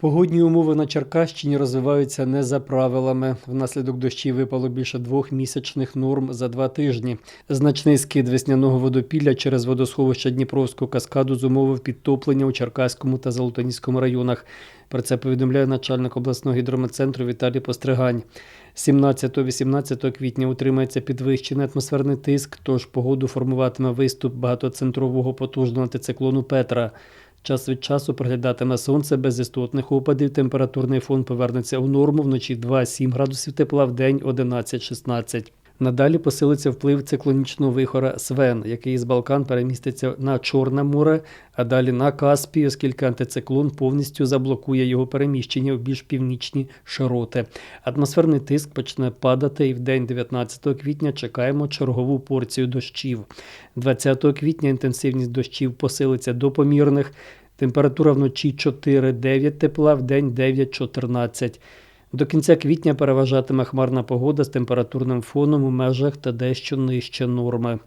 Погодні умови на Черкащині розвиваються не за правилами. Внаслідок дощів випало більше двох місячних норм за два тижні. Значний скид весняного водопілля через водосховище Дніпровського каскаду зумовив підтоплення у Черкаському та Золотоніському районах. Про це повідомляє начальник обласного гідрометцентру Віталій Постригань. 17-18 квітня утримається підвищений атмосферний тиск, тож погоду формуватиме виступ багатоцентрового потужного антициклону Петра. Час від часу проглядатиме сонце без істотних опадів. Температурний фон повернеться у норму вночі 2-7 градусів тепла, в день 11-16. Надалі посилиться вплив циклонічного вихора Свен, який з Балкан переміститься на Чорне море, а далі на Каспій, оскільки антициклон повністю заблокує його переміщення в більш північні широти. Атмосферний тиск почне падати, і в день 19 квітня чекаємо чергову порцію дощів. 20 квітня інтенсивність дощів посилиться до помірних. Температура вночі 4-9 тепла, в день 9-14. До кінця квітня переважатиме хмарна погода з температурним фоном у межах та дещо нижче норми.